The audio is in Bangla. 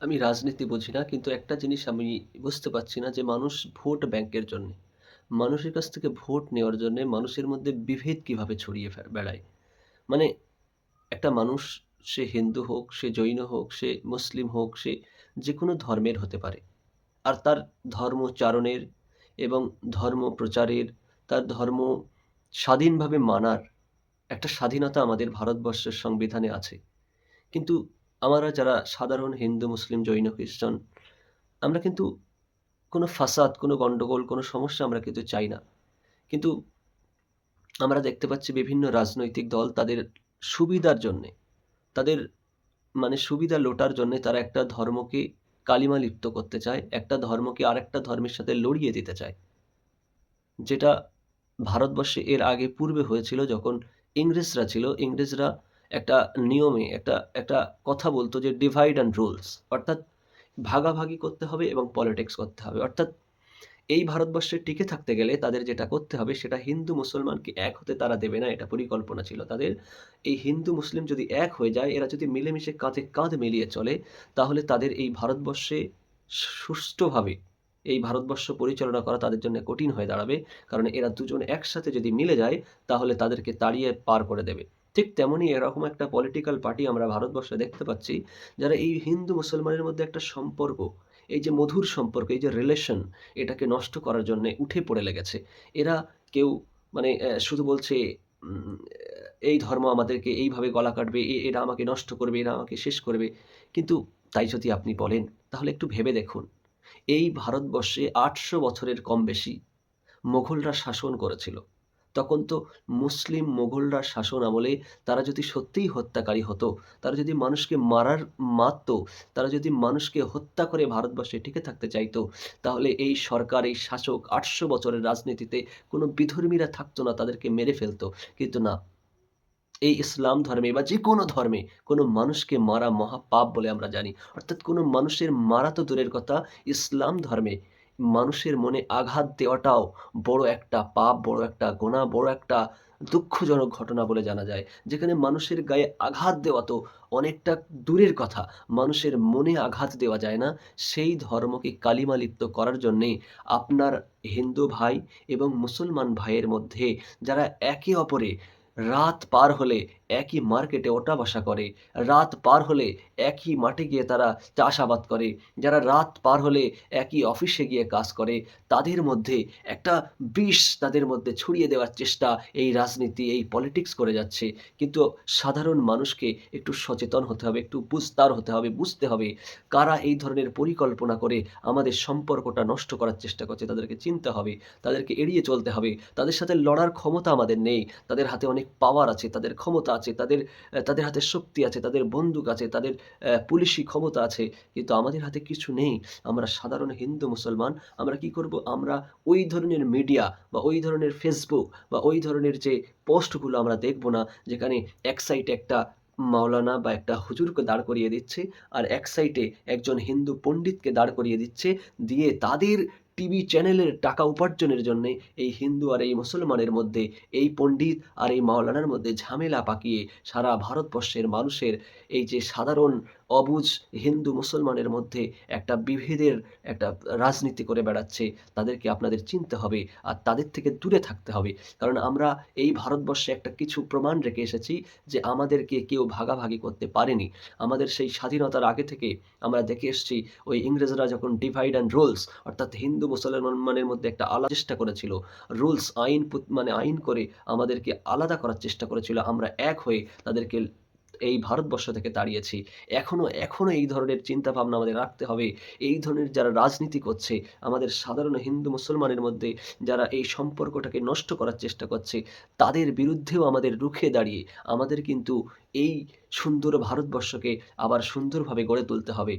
আমি রাজনীতি বুঝি না, কিন্তু একটা জিনিস আমি বুঝতে পারছি না যে মানুষ ভোট ব্যাংকের জন্যে, মানুষের কাছ থেকে ভোট নেওয়ার জন্যে মানুষের মধ্যে বিভেদ কীভাবে ছড়িয়ে বেড়ায়? মানে একটা মানুষ সে হিন্দু হোক, সে জৈন হোক, সে মুসলিম হোক, সে যে কোনো ধর্মের হতে পারে। আর তার ধর্মচারণের এবং ধর্ম প্রচারের, তার ধর্ম স্বাধীনভাবে মানার একটা স্বাধীনতা আমাদের ভারতবর্ষের সংবিধানে আছে। কিন্তু আমরা যারা সাধারণ হিন্দু, মুসলিম, জৈন, খ্রিস্টান, আমরা কিন্তু কোনো ফাসাদ, কোনো গণ্ডগোল কোনো সমস্যা আমরা কিন্তু চাই না। কিন্তু আমরা দেখতে পাচ্ছি বিভিন্ন রাজনৈতিক দল তাদের সুবিধার জন্যে, তাদের মানে সুবিধা লোটার জন্য তারা একটা ধর্মকে কালিমা লিপ্ত করতে চায়, একটা ধর্মকে আরেকটা ধর্মের সাথে লড়িয়ে দিতে চায়। যেটা ভারতবর্ষে এর আগে পূর্বে হয়েছিল যখন ইংরেজরা ছিল, ইংরেজরা একটা নিয়মে, একটা একটা কথা বলতো যে ডিভাইড অ্যান্ড রুলস অর্থাৎ ভাগাভাগি করতে হবে এবং পলিটিক্স করতে হবে। অর্থাৎ এই ভারতবর্ষে টিকে থাকতে গেলে তাদের যেটা করতে হবে, সেটা হিন্দু মুসলমানকে এক হতে তারা দেবে না, এটা পরিকল্পনা ছিল। তাদের এই হিন্দু মুসলিম যদি এক হয়ে যায়, এরা যদি মিলেমিশে কাঁধে কাঁধ মিলিয়ে চলে, তাহলে তাদের এই ভারতবর্ষে সুষ্ঠুভাবে এই ভারতবর্ষ পরিচালনা করা তাদের জন্য কঠিন হয়ে দাঁড়াবে। কারণ এরা দুজন একসাথে যদি মিলে যায়, তাহলে তাদেরকে তাড়িয়ে পার করে দেবে। ঠিক তেমনই এরকম একটা পলিটিক্যাল পার্টি আমরা ভারতবর্ষে দেখতে পাচ্ছি, যারা এই হিন্দু মুসলমানের মধ্যে একটা সম্পর্ক, এই যে মধুর সম্পর্ক, এই যে রিলেশন এটাকে নষ্ট করার জন্য উঠে পড়ে লেগেছে। এরা কেউ মানে শুধু বলছে এই ধর্ম আমাদেরকে এইভাবে গলা কাটবে এরা আমাকে নষ্ট করবে এরা আমাকে শেষ করবে। কিন্তু তাই যদি আপনি বলেন, তাহলে একটু ভেবে দেখুন। এই ভারতবর্ষে আটশো বছরের কম বেশি মোঘলরা শাসন করেছিল। তখন তো মুসলিম মোগলরা শাসন আমলে তারা যদি সত্যিই হত্যাকারী হতো, তারা যদি মানুষকে মারার, মারতো, তারা যদি মানুষকে হত্যা করে ভারতবর্ষে টিকে থাকতে চাইতো, তাহলে এই সরকার, এই শাসক আটশো বছরের রাজনীতিতে কোনো বিধর্মীরা থাকতো না, তাদেরকে মেরে ফেলতো। কিন্তু না, এই ইসলাম ধর্মে বা যে কোনো ধর্মে কোনো মানুষকে মারা মহাপাপ বলে আমরা জানি। অর্থাৎ কোনো মানুষের মারা তো দূরের কথা, ইসলাম ধর্মে মানুষের মনে আঘাত দেওয়াটাও বড় একটা পাপ, বড় একটা গোনা, বড় একটা দুঃখজনক ঘটনা বলে জানা যায়। যেখানে মানুষের গায়ে আঘাত দেওয়া তো অনেকটা দূরের কথা। মানুষের মনে আঘাত দেওয়া যায় না। সেই ধর্মকে কালিমা লিপ্ত করার জন্যে আপনার হিন্দু ভাই এবং মুসলমান ভাইয়ের মধ্যে যারা একে অপরে রাত পার হলে একই মার্কেটে ওটা বাসা করে। রাত পার হলে একই মাঠে গিয়ে তারা চাষাবাদ করে। যারা রাত পার হলে একই অফিসে গিয়ে কাজ করে, তাদের মধ্যে একটা বিষ তাদের মধ্যে ছড়িয়ে দেওয়ার চেষ্টা এই রাজনীতি, এই পলিটিক্স করে যাচ্ছে। কিন্তু সাধারণ মানুষকে একটু সচেতন হতে হবে, একটু বুঝতার হতে হবে, বুঝতে হবে কারা এই ধরনের পরিকল্পনা করে আমাদের সম্পর্কটা নষ্ট করার চেষ্টা করছে, তাদেরকে চিনতে হবে, তাদেরকে এড়িয়ে চলতে হবে। তাদের সাথে লড়ার ক্ষমতা আমাদের নেই। তাদের হাতে অনেক পাওয়ার আছে, তাদের ক্ষমতা আছে, তাদের তাদের হাতে শক্তি আছে, তাদের বন্দুক আছে, তাদের পুলিশি ক্ষমতা আছে, কিন্তু আমাদের হাতে কিছু নেই। আমরা সাধারণ হিন্দু মুসলমান, আমরা কি করব? আমরা ওই ধরনের মিডিয়া বা ওই ধরনের ফেসবুক বা ওই ধরনের যে পোস্টগুলো আমরা দেখব না, যেখানে এক সাইডে একটা মাওলানা বা একটা হুজুরকে দাঁড় করিয়ে দিচ্ছে, আর এক সাইডে একজন হিন্দু পণ্ডিতকে দাঁড় করিয়ে দিচ্ছে, দিয়ে তাদের টিভি চ্যানেলের টাকা উপার্জনের জন্য এই হিন্দু আর এই মুসলমানের মধ্যে, এই পণ্ডিত আর এই মাওলানার মধ্যে ঝামেলা পাকিয়ে সারা ভারতবর্ষের মানুষের এই যে সাধারণ, অবুঝ হিন্দু মুসলমানের মধ্যে একটা বিভেদের একটা রাজনীতি করে বেড়াচ্ছে, তাদেরকে আপনাদের চিনতে হবে আর তাদের থেকে দূরে থাকতে হবে। কারণ আমরা এই ভারতবর্ষে একটা কিছু প্রমাণ রেখে এসেছি যে আমাদেরকে কেউ ভাগাভাগি করতে পারেনি। আমাদের সেই স্বাধীনতার আগে থেকে আমরা দেখে এসেছি, ওই ইংরেজরা যখন ডিভাইড অ্যান্ড রোলস অর্থাৎ হিন্দু মুসলমানের মধ্যে একটা আলাদা চেষ্টা করেছিল। রুলস, আইন মানে আইন করে আমাদেরকে আলাদা করার চেষ্টা করেছিল। আমরা এক হয়ে তাদেরকে এই ভারতবর্ষ থেকে তাড়িয়েছি। এখনও এখনও এই ধরনের চিন্তা ভাবনা আমাদের রাখতে হবে। এই ধরনের যারা রাজনীতি করছে, আমাদের সাধারণ হিন্দু মুসলমানের মধ্যে যারা এই সম্পর্কটাকে নষ্ট করার চেষ্টা করছে, তাদের বিরুদ্ধেও আমাদের রুখে দাঁড়িয়ে আমাদের কিন্তু এই সুন্দর ভারতবর্ষকে আবার সুন্দরভাবে গড়ে তুলতে হবে।